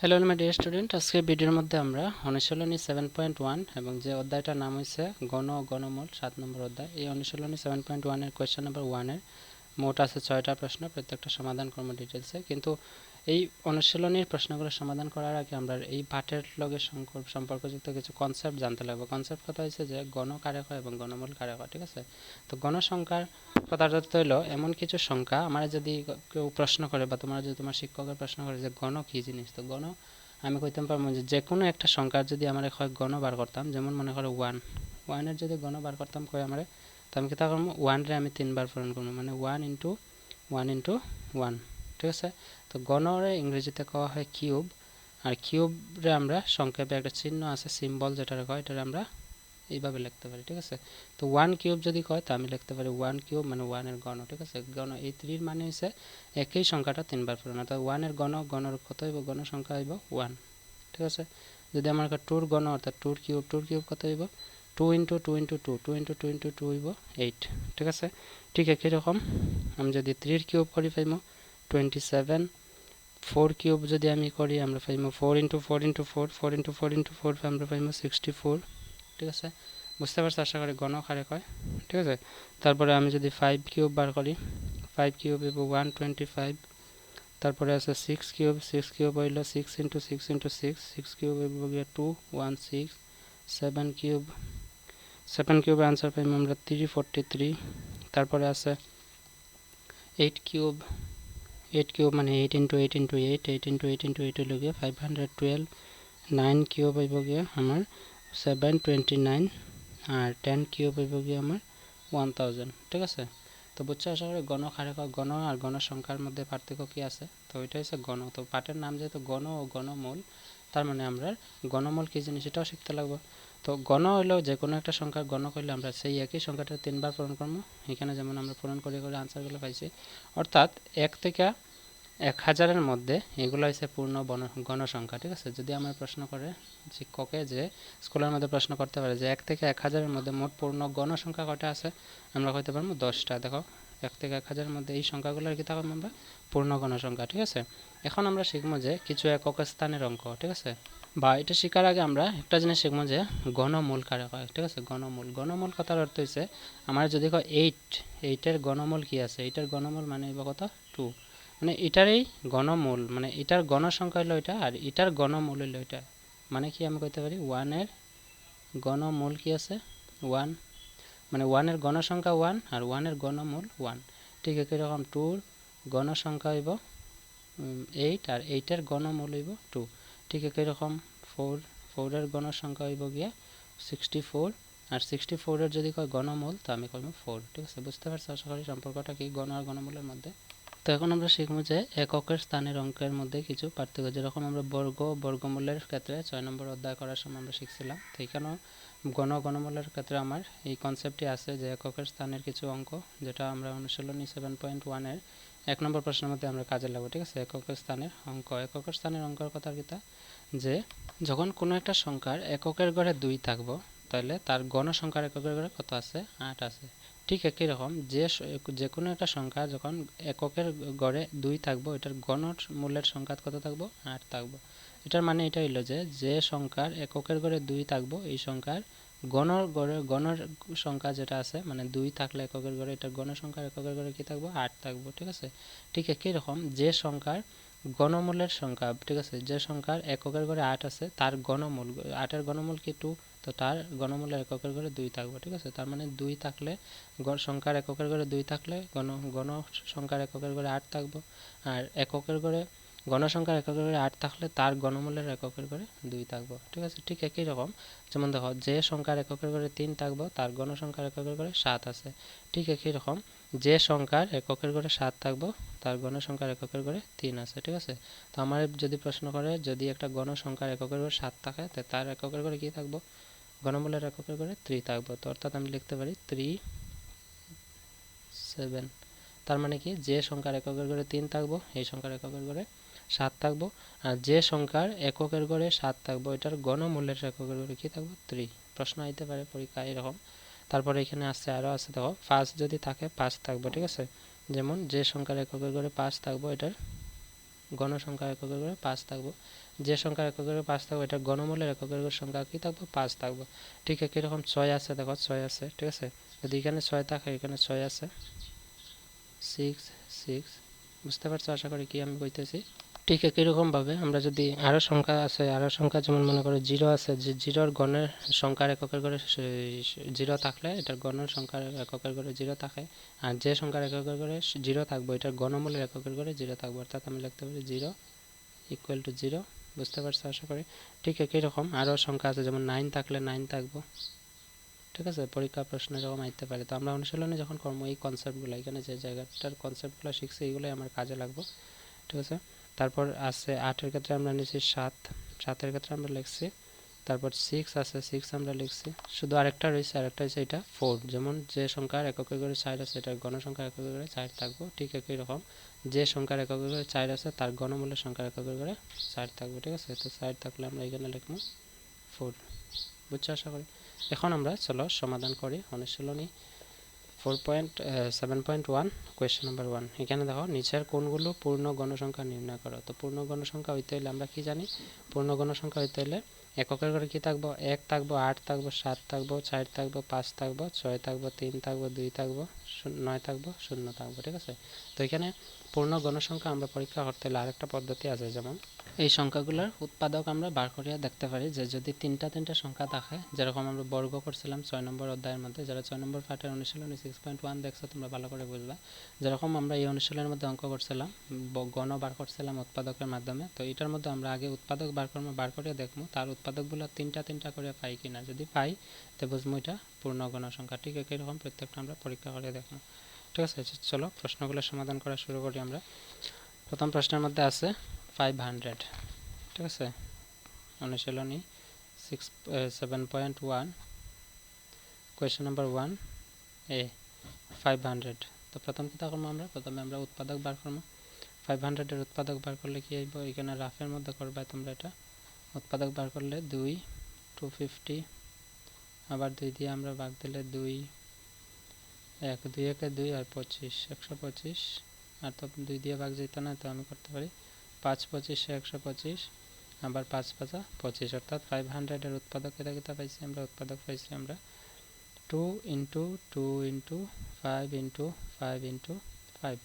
Hello my dear student আজকে ভিডিওর মধ্যে আমরা অনুশীলনী সেভেন পয়েন্ট ওয়ান এবং যে অধ্যায়টার নাম হয়েছে গণ গণমূল, সাত নম্বর অধ্যায়। এই অনুশীলনী সেভেন পয়েন্ট ওয়ানের কোয়েশ্চেন নাম্বার ওয়ানের মোট আছে ছয়টা প্রশ্ন, প্রত্যেকটা সমাধান কর্ম ডিটেলসে কিন্তু এই অনুশীলনীর প্রশ্নগুলো সমাধান করার আগে আমরা এই পাঠের লগে সম্পর্কযুক্ত কিছু কনসেপ্ট জানতে লাগবে। কনসেপ্ট কথা হয়েছে যে গণ কারক এবং গণমূল কারক ঠিক আছে? তো গণসংখ্যার অর্থ হইল এমন কিছু সংখ্যা, আমার যদি কেউ প্রশ্ন করে বা তোমার যদি তোমার শিক্ষকের প্রশ্ন করে যে গণ কী জিনিস? তো গণ, আমি কইতাম পারব যে যে কোনো একটা সংখ্যার যদি আমার হয় গণ বার করতাম, যেমন মনে করো ওয়ান ওয়ানের যদি গণ বার করতাম কই আমার, তো আমি কী তা করব ওয়ানরে আমি তিনবার পূরণ করব মানে one into one into one ঠিক আছে? তো গণরে ইংরেজিতে কওয়া হয় কিউব, আর কিউবরে আমরা সংক্ষেপে একটা চিহ্ন আছে, সিম্বল যেটা কয় এটা আমরা এইভাবে লিখতে পারি, ঠিক আছে? তো ওয়ান কিউব যদি কয়, তো আমি লিখতে পারি ওয়ান কিউব মানে ওয়ানের গণ, ঠিক আছে? গণ, এই থ্রির মানে হচ্ছে একই সংখ্যাটা তিনবার পূরণ, অর্থাৎ ওয়ানের গণ, গণর কত হইব? গণ সংখ্যা হইব ওয়ান ঠিক আছে? যদি আমার টুর গণ, অর্থাৎ টুর কিউব টুর কিউব কত হইব? Two into two into two two into two into two হইব এইট ঠিক আছে? ঠিক একই রকম, আমি যদি থ্রির কিউব করি পাইব টোয়েন্টি সেভেন ফোর কিউব যদি আমি করি, আমরা পাইব four into four into four four into four into four আমরা পাইব সিক্সটি ফোর ঠিক আছে? বুঝতে পারছ আশা করি গণ খারে কয়? ঠিক আছে? তারপরে আমি যদি ফাইভ কিউব বার করি ফাইভ কিউব হইব ওয়ান টোয়েন্টি ফাইভ তারপরে আছে সিক্স কিউব সিক্স কিউব হইল six into six into six six cube হইব গিয়ে two one six seven cube seven কিউবের আনসার পাইব আমরা থ্রি ফোরটি থ্রি তারপরে আছে এইট কিউব এইট কিউব মানে eight into eight into eight eight into eight into eight হইল গিয়ে five hundred twelve nine cube হইব গিয়ে আমার সেভেন টোয়েন্টি নাইন আর টেন কিউব হইব গিয়ে আমার ওয়ান থাউজেন্ড ঠিক আছে? তো বুঝছ, আশা করি গণ খারেক গণ আর গণ সংখ্যার মধ্যে পার্থক্য কী আছে? তো ওইটা হচ্ছে গণ, তো পাঠের নাম যেহেতু গণ ও গণমূল, তার মানে আমরা গণমূল কী জিনিস এটাও শিখতে লাগবো। তো গণ হইলেও যে কোনো একটা সংখ্যার গণ করলে আমরা সেই একই সংখ্যাটা তিনবার পূরণ করব। এখানে যেমন আমরা পূরণ করে করে আনসারগুলো পাইছি। অর্থাৎ এক থেকে এক হাজারের মধ্যে, এগুলো হচ্ছে পূর্ণ গণসংখ্যা, ঠিক আছে? যদি আমার প্রশ্ন করে শিক্ষকে যে স্কুলের মধ্যে প্রশ্ন করতে পারে যে এক থেকে এক হাজারের মধ্যে মোট পূর্ণ গণসংখ্যা কটা আছে, আমরা কইতে পারব দশটা। দেখো, এক থেকে এক হাজারের মধ্যে এই সংখ্যাগুলো কি থাকবে আমরা পূর্ণ গণসংখ্যা, ঠিক আছে? এখন আমরা শিখব যে কিছু একক স্থানের অঙ্ক, ঠিক আছে? বা এটা শেখার আগে আমরা একটা জিনিস শিখব যে গণমূল কারে হয় ঠিক আছে? গণমূল। গণমূল কথার অর্থ হচ্ছে আমার যদি কয় এইট এইটের গণমূল কি আছে? এইটার গণমূল মানে কত? টু মানে এটারই গণমূল মানে এটার গণসংখ্যা হলো এটা আর এটার গণমূল হলো এটা। মানে কি আমি কইতে পারি? ওয়ানের গণমূল কি আছে? ওয়ান মানে ওয়ানের গণসংখ্যা ওয়ান আর ওয়ানের গণমূল ওয়ান ঠিক একই রকম টুর গণসংখ্যা হইব এইট আর এইটের গণমূল হইব টু ঠিক একই রকম ফোর ফোরের গণসংখ্যা হইব গিয়া সিক্সটি ফোর আর সিক্সটি ফোরের যদি কয় গণমূল, তো আমি কইব ফোর ঠিক আছে? বুঝতে পারছি? আশা করি সম্পর্কটা কি? গণ আর গণমূলের মধ্যে। তো এখন আমরা শিখব যে এককের স্থানের অঙ্কের মধ্যে কিছু পার্থক্য। যেরকম আমরা বর্গ, বর্গমূলের ক্ষেত্রে ছয় নম্বর অধ্যায় করার সময় আমরা শিখছিলাম, তো এখানেও গণ গণমূলের ক্ষেত্রে আমার এই কনসেপ্টটি আছে যে এককের স্থানের কিছু অঙ্ক, যেটা আমরা অনুশীলনী সেভেন পয়েন্ট ওয়ানের এক নম্বর প্রশ্নের মধ্যে আমরা কাজে লাগবো, ঠিক আছে? এককের স্থানের অঙ্ক। এককের স্থানের অঙ্কের কথা কিতা যে যখন কোনো একটা সংখ্যার এককের গড়ে দুই থাকব, তাহলে তার গণসংখ্যার এককের গড়ে কত আছে? আট আছে। ঠিক একই রকম। যে যে কোনো একটা সংখ্যা যখন এককের গড়ে দুই থাকব, এটার গণ মূল্যের সংখ্যা কত থাকব? আট থাকব। এটার মানে এটা হইল যে যে সংখ্যার এককের গড়ে দুই থাকব, এই সংখ্যার গণর গড়ে, গণর সংখ্যা যেটা আছে মানে দুই থাকলে এককের গড়ে, এটার গণ সংখ্যার এককের গড়ে কী থাকব? আট থাকব, ঠিক আছে? ঠিক একই রকম, যে সংখ্যার গণমূল্যের সংখ্যা, ঠিক আছে? যে সংখ্যার এককের গড়ে আট আছে, তার গণমূল, আটের গণমূল কি টু তো তার গণমূল্যের এককের ঘরে দুই থাকবে ঠিক আছে তার মানে দুই থাকলে গড় সংখ্যার এককের ঘরে দুই থাকলে গণ গণ সংখ্যার এককের ঘরে আট থাকব আর এককের ঘরে গণসংখ্যার এককের ঘরে আট থাকলে তার গণমূল্যের এককের ঘরে দুই থাকব ঠিক আছে ঠিক একই রকম যেমন দেখো যে সংখ্যার এককের ঘরে তিন থাকব তার গণসংখ্যার এককের ঘরে সাত আছে ঠিক একই রকম যে সংখ্যার এককের ঘরে সাত থাকব তার গণসংখ্যার এককের ঘরে তিন আছে ঠিক আছে তো আমার যদি প্রশ্ন করে যদি একটা গণসংখ্যার এককের ঘরে সাত থাকে তার এককের ঘরে কী থাকব গণমূল্যের এককের ঘরে থ্রি থাকব। তো অর্থাৎ আমি লিখতে পারি থ্রি সেভেন। তার মানে কি? যে সংখ্যার এককের ঘরে তিন থাকব, এই সংখ্যার এককের ঘরে সাত থাকব, আর যে সংখ্যার এককের ঘরে সাত থাকব, এটার গণমূল্যের এককের ঘরে কী থাকব? থ্রি প্রশ্ন আইতে পারে পরীক্ষা এরকম। তারপরে এখানে আসছে আরও আছে, দেখো, পাঁচ যদি থাকে পাঁচ থাকব, ঠিক আছে? যেমন যে সংখ্যার এককের ঘরে পাঁচ থাকব, এটার গণসংখ্যা এককের ঘরে পাঁচ থাকব। যে সংখ্যার এককের পাঁচ থাকবে, এটা গণমূলের এককের সংখ্যা কি থাকবে? পাঁচ থাকবে। ঠিক একই রকম ছয় আছে, দেখো, ছয় আছে, ঠিক আছে? যদি এখানে ছয় থাকে, এখানে ছয় আছে। সিক্স সিক্স বুঝতে পারছ? আশা করি কি আমি কইতেছি? ঠিক একই রকমভাবে আমরা যদি আরও সংখ্যা আছে আরও সংখ্যা যেমন মনে করো জিরো আছে, যে জিরোর গণের সংখ্যার এককের করে জিরো থাকলে এটার গণের সংখ্যার এককের করে জিরো থাকে। আর যে সংখ্যার এককের করে জিরো থাকবে, এটার গণমূলের এককের করে জিরো থাকবে। অর্থাৎ আমি লিখতে পারি জিরো ইকুয়াল টু জিরো বুঝতে পারছ, আশা করি? ঠিক একই রকম, আরও সংখ্যা আছে, যেমন নাইন থাকলে নাইন থাকব। ঠিক আছে, পরীক্ষা প্রশ্ন যখন আইতে পারে। তো আমরা অনুশীলনে যখন কর্ম এই কনসেপ্টগুলো এখানে যে জায়গাটার কনসেপ্টগুলো শিখছি এইগুলোই আমার কাজে লাগবে। ঠিক আছে? তারপর আছে আটের ক্ষেত্রে আমরা নিয়েছি সাত। সাতের ক্ষেত্রে আমরা লিখছি তারপর সিক্স আছে সিক্স আমরা লিখছি। শুধু আরেকটা রয়েছে, আরেকটা হচ্ছে এটা ফোর যেমন যে সংখ্যার একক করে চার আছে এটার গণসংখ্যার একক করে চার থাকব, ঠিক একই রকম। যে সংখ্যার একক করে চার আছে, তার গণমূল্যের সংখ্যার একক করে চার থাকবে, ঠিক আছে? তো চার থাকলে আমরা এখানে লিখব ফোর বুঝছ আশা করি? এখন আমরা চলো সমাধান করি অনুশীলনী four point seven point one question number one এখানে দেখো, নিচের কোনগুলো পূর্ণ গণসংখ্যা নির্ণয় করো। তো পূর্ণ গণসংখ্যা হইতে হলে আমরা কি জানি? পূর্ণ গণসংখ্যা হইতে হলে এককের ঘরে কি থাকব? এক থাকব, আট থাকব, সাত থাকব, চার থাকব, পাঁচ থাকব, ছয় থাকব, তিন থাকব, দুই থাকব নয় থাকব, শূন্য থাকব, ঠিক আছে? তো এখানে পূর্ণ গণসংখ্যা আমরা পরীক্ষা করতে হলে আরেকটা পদ্ধতি আছে, যেমন এই সংখ্যাগুলোর উৎপাদক আমরা বার করিয়া দেখতে পারি যে যদি তিনটা তিনটা সংখ্যা থাকে, যেরকম আমরা বর্গ করছিলাম ছয় নম্বর অধ্যায়ের মধ্যে, যারা ছয় নম্বর পাঠের অনুশীলনী সিক্স পয়েন্ট ওয়ান দেখছ, তোমরা ভালো করে বুঝবা। যেরকম আমরা এই অনুশীলনের মধ্যে অঙ্ক করছিলাম গণ বার করছিলাম উৎপাদকের মাধ্যমে, তো এটার মধ্যে আমরা আগে উৎপাদক বার করব, বার করে দেখব, তার উৎপাদকগুলো তিনটা তিনটা করে পাই কিনা। যদি পাই তো পূর্ণ গণ সংখ্যা ঠিক একই রকম প্রত্যেকটা আমরা পরীক্ষা করে দেখব ঠিক আছে চলো প্রশ্নগুলো সমাধান করা শুরু করি আমরা। প্রথম প্রশ্নের মধ্যে আছে ফাইভ হান্ড্রেড ঠিক আছে? অনুশীলনী six seven point one question number one A five hundred তো প্রথম কী করব আমরা, প্রথমে আমরা উৎপাদক বার করব। ফাইভ হান্ড্রেডের উৎপাদক বার করলে কি আইব? এখানে রাফের মধ্যে করবে তোমরা এটা। উৎপাদক বার করলে দুই টু ফিফটি আবার দুই দিয়ে আমরা ভাগ দিলে দুই, এক, দুই একে দুই আর পঁচিশ, একশো পঁচিশ। আর তো দুই দিয়ে ভাগ যেত না, তো আমি করতে পারি পাঁচ পঁচিশে, একশো পঁচিশ, আবার পাঁচ পাঁচা পঁচিশ। অর্থাৎ ফাইভ হান্ড্রেডের উৎপাদক কেটা পাইছি আমরা? উৎপাদক পাইছি আমরা two into two into five into five into five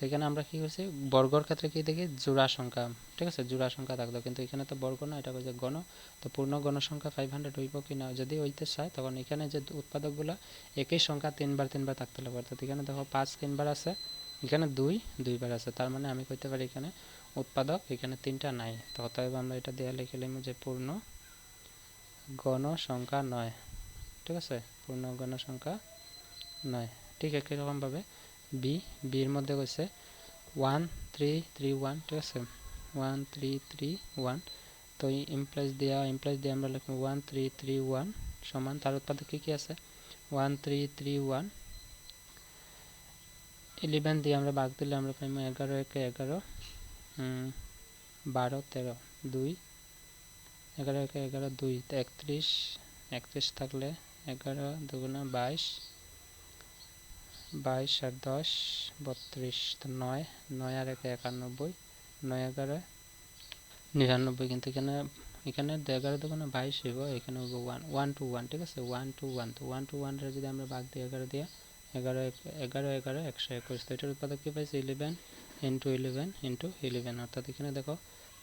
তো এখানে আমরা কী করছি? বর্গর ক্ষেত্রে কী দেখি? জোড়া সংখ্যা। ঠিক আছে? জোড়া সংখ্যা থাকল। কিন্তু এখানে তো বর্গ না, এটা হচ্ছে গণ তো পূর্ণ গণসংখ্যা ফাইভ হান্ড্রেড হইব কি না? যদি হইতে চায়, তখন এখানে যে উৎপাদকগুলো, একই সংখ্যা তিনবার তিনবার থাকতে লাগবে। অর্থাৎ এখানে দেখো পাঁচ তিনবার আছে, এখানে দুই, দুইবার আছে। তার মানে আমি কইতে পারি এখানে উৎপাদক, এখানে তিনটা নাই। তো অতএব আমরা এটা দেওয়া লিখে লিখব যে পূর্ণ গণ সংখ্যা নয়। ঠিক আছে? পূর্ণ গণ সংখ্যা নয়। ঠিক একই রকমভাবে। বি বির মধ্যে কইছে ওয়ান থ্রি থ্রি ওয়ান ঠিক আছে? ওয়ান থ্রি থ্রি ওয়ান তো ইমপ্লাইজ দেওয়া ইমপ্লাইজ দিয়ে আমরা লিখব ওয়ান থ্রি থ্রি ওয়ান সমান। তার উৎপাদক কী কী আছে? One three three one eleven দিয়ে আমরা ভাগ দিলে আমরা পাইব এগারো, একে এগারো বারো, তেরো, দুই। এগারো, একে এগারো, দুই। একত্রিশ একত্রিশ থাকলে এগারো, দুগুণা বাইশ। বাইশ আর দশ, বত্রিশ, তো নয় নয় আর একে একানব্বই, নয় এগারো, নিরানব্বই কিন্তু এখানে এখানে এগারো দুগুণে বাইশ হইব, এখানে হইব ওয়ান ওয়ান টু ওয়ান ঠিক আছে? ওয়ান টু ওয়ান তো ওয়ান টু ওয়ানটা যদি আমরা ভাগ দিই, এগারো দিয়ে, এগারো এগারো এগারো, একশো একুশ, তো এটার উৎপাদক কী পাইছে? Eleven into eleven into eleven অর্থাৎ এখানে দেখো,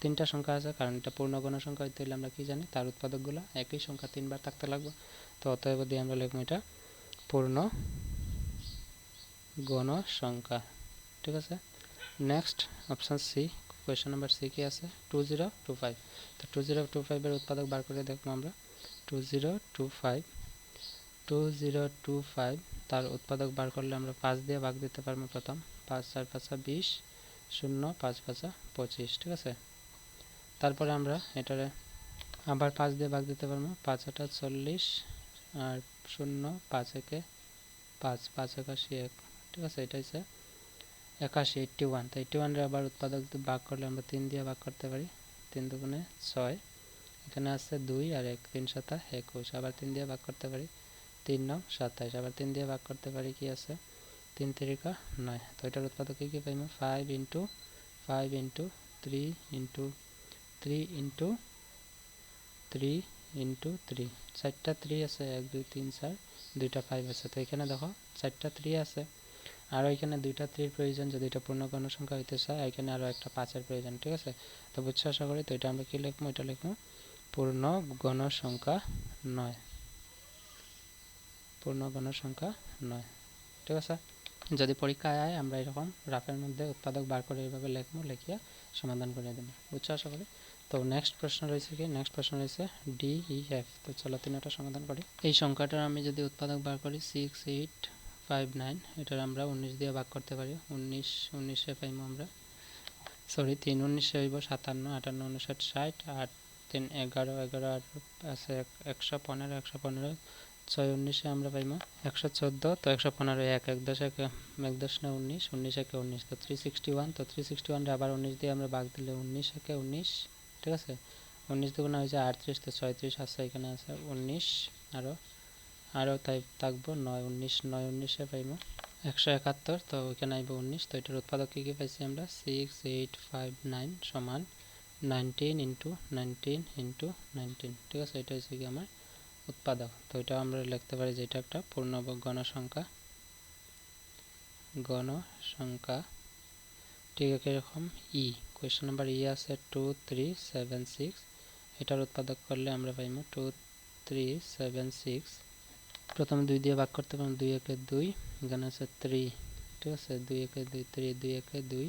তিনটা সংখ্যা আছে, কারণ এটা পূর্ণগণ সংখ্যা হইতে হলে আমরা কি জানি? তার উৎপাদকগুলো একই সংখ্যা তিনবার থাকতে লাগবে, তো অতএব দিয়ে আমরা লিখব এটা পূর্ণ গণ সংখ্যা ঠিক আছে? Next option C question number C কি আছে? টু জিরো টু ফাইভ তো টু জিরো টু ফাইভের উৎপাদক বার করে দেখব আমরা। Two zero two five two zero two five তার উৎপাদক বার করলে আমরা পাঁচ দিয়ে ভাগ দিতে পারব প্রথম। পাঁচ, চার, পাঁচা বিশ, শূন্য, পাঁচ, পাঁচা পঁচিশ, ঠিক আছে? তারপরে আমরা এটারে আবার পাঁচ দিয়ে ভাগ দিতে পারব। পাঁচ আটা, চল্লিশ, আর শূন্য, পাঁচ, একে পাঁচ পাঁচ, একাশি, এক। ঠিক আছে এটা হচ্ছে একাশি এইটটি ওয়ান তো এইটটি ওয়ানের আবার উৎপাদক ভাগ করলে আমরা তিন দিয়ে ভাগ করতে পারি। তিন দুগুণে ছয়। এখানে আছে দুই আর এক, তিন সাতা একুশ। আবার তিন দিয়ে ভাগ করতে পারি। তিন নং সাতাইশ আবার তিন দিয়ে ভাগ করতে পারি কি আছে? তিন তিরিকা নয়। তো এটার উৎপাদক কী পাইব? Five into five into three into three into three into three চারটা থ্রি আছে, এক, দুই, তিন, চার। দুইটা ফাইভ আছে। তো এখানে দেখো, চারটা থ্রি আছে। আর এখানে দুইটা থ্রির প্রয়োজন, যদি এটা পূর্ণ গণসংখ্যা হইতে চায় এখানে আরও একটা পাঁচের প্রয়োজন, ঠিক আছে? তো বুঝছ আশা করি? তো এটা আমরা কী লিখব? এটা লিখব, পূর্ণ গণসংখ্যা নয়। পূর্ণ গণসংখ্যা নয়, ঠিক আছে? যদি পরীক্ষায় আয়, আমরা এরকম রাফের মধ্যে উৎপাদক বার করে এইভাবে লিখব, লিখিয়া সমাধান করে দেবো, বুঝছ আশা করি? তো নেক্সট প্রশ্ন রয়েছে কি? নেক্সট প্রশ্ন রয়েছে ডি ই এফ তো চলো তিনটা সমাধান করি। এই সংখ্যাটার আমি যদি উৎপাদক বার করি সিক্স এইট ফাইভ নাইন এটার আমরা উনিশ দিয়ে ভাগ করতে পারি। উনিশ, উনিশে পাইমো আমরা। সরি তিন উনিশে হইব সাতান্ন, আটান্ন, উনষাট, ষাট, আট, তিন, এগারো এগারো, আট, আছে একশো পনেরো একশো পনেরো, ছয় উনিশে আমরা পাইমো। একশো চোদ্দ, তো একশো পনেরো এক এক দশ এক এক দশ না উনিশ উনিশ একে উনিশ, তো থ্রি সিক্সটি ওয়ান তো থ্রি সিক্সটি ওয়ানটা আবার উনিশ দিয়ে আমরা ভাগ দিলে উনিশ একে উনিশ, ঠিক আছে? উনিশ দুগুণা হয়েছে আটত্রিশ, তো ছয়ত্রিশ আছে এখানে আছে উনিশ আরও আরও তাই থাকব, নয় উনিশ, নয় উনিশে পাইব একশো একাত্তর, তো ওইখানে আইব উনিশ, তো এটার উৎপাদক কী কী পাইছি আমরা? সিক্স এইট ফাইভ নাইন সমান nineteen into nineteen into nineteen ঠিক আছে? এটা হচ্ছে কি আমার উৎপাদক। তো এটা আমরা লিখতে পারি যে এটা একটা পূর্ণব গণসংখ্যা। গণসংখ্যা, ঠিক এরকম ই কোয়েশ্চেন নাম্বার ই আছে টু থ্রি সেভেন সিক্স এটার উৎপাদক করলে আমরা পাইব টু থ্রি সেভেন সিক্স প্রথমে দুই দিয়ে ভাগ করতে পারব, দুই একে দুই, এখানে আছে থ্রি ঠিক আছে? দুই একে দুই থ্রি দুই একে দুই,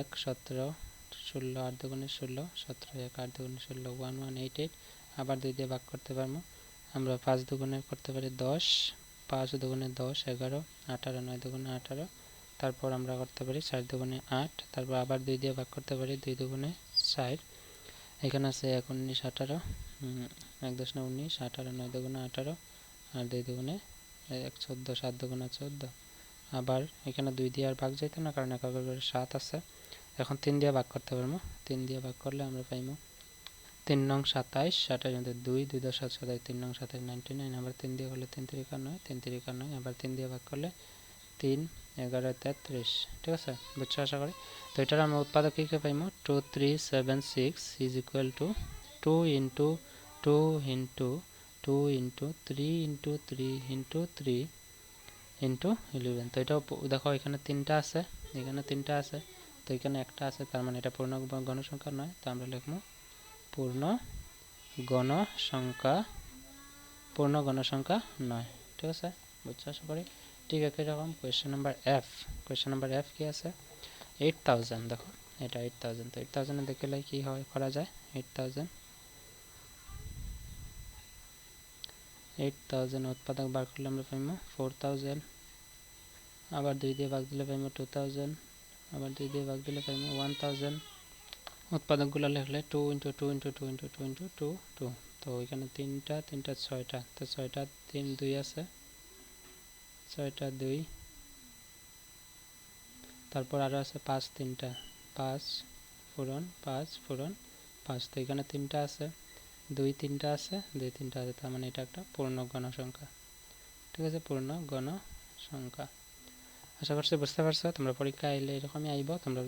এক, সতেরো, ষোলো, আট দুগুণে ষোলো, সতেরো, এক, আট দুগুণে ষোলো ওয়ান ওয়ান এইট এইট আবার দুই দিয়ে ভাগ করতে পারব। আমরা পাঁচ দুগুণে করতে পারি দশ, পাঁচ দুগুণে দশ, এগারো, আঠারো, নয় দুগুণে আঠারো, তারপর আমরা করতে পারি চার দুগুণে আট, তারপর আবার দুই দিয়ে ভাগ করতে পারি দুই দুগুণে চার। এখানে আছে এক, উনিশ, আঠারো এক দশ না উনিশ, আঠারো, নয় দুগুণে আঠারো আর দুই দুগুণে এক চোদ্দ, সাত দুগুণে চোদ্দ। আবার এখানে দুই দিয়ে আর ভাগ যাইতো না, কারণ একক সাত আছে। এখন তিন দিয়ে ভাগ করতে পারব। তিন দিয়ে ভাগ করলে আমরা পাইবো তিন নং সাতাইশ সাতাইশ মধ্যে দুই দুই দশ সাত সাতাইশ তিন নং সাতাইশ নাইনটি নাইন আবার তিন দিয়ে করলে তিন তিরিকা নয় তিন তিরিকা নয় আবার তিন দিয়ে ভাগ করলে তিন, এগারো, তেত্রিশ। ঠিক আছে? বুঝছ আশা করি? তো এটার আমরা উৎপাদক কী কী পাইমো? Two three seven six is equal to two into two into two into three into three into three into eleven তো এটাও দেখো, এখানে তিনটা আছে, এখানে তিনটা আছে, তো এখানে একটা আছে, তার মানে এটা পূর্ণ গণসংখ্যা নয়, তো আমরা লিখব পূর্ণ গণসংখ্যা পূর্ণ গণসংখ্যা নয়, ঠিক আছে? বুঝছ? আশা করি ঠিক আছে এরকম question number F question number F কি আছে? এইট থাউজেন্ড দেখো, এটা এইট থাউজেন্ড তো এইট থাউজেন্ডে দেখলে কী হয়, করা যায়? এইট থাউজেন্ড এইট থাউজেন্ড উৎপাদক বার করলে আমরা পাইব ফোর আবার দুই দিয়ে ভাগ দিলে পাইব টু থাউজেন্ড আবার দুই দিয়ে ভাগ দিলে পাইব ওয়ান থাউজেন্ড উৎপাদকগুলো লিখলে two into two into two into two into two two তো এখানে তিনটা তিনটা ছয়টা, তো ছয়টা তিন দুই আছে, ছয়টা দুই। তারপর আরও আছে পাঁচ তিনটা, পাঁচ ফোরন পাঁচ ফোরন পাঁচ, তো এখানে তিনটা আছে। দুই তিনটা আছে, দুই তিনটা আছে, তার মানে এটা একটা পূর্ণ গণসংখ্যা। ঠিক আছে? পূর্ণ গণসংখ্যা। আশা করছি বুঝতে পারছ, তোমরা পরীক্ষা এলে এরকমই আইব, তোমরা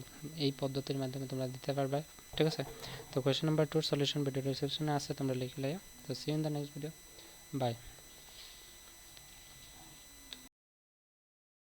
এই পদ্ধতির মাধ্যমে তোমরা দিতে পারবে। ঠিক আছে? তো কোয়েশ্চেন নাম্বার টুর সলিউশন ভিডিও ডিসক্রিপশনে আছে, তোমরা লিখে লাইও। তো see in the next video bye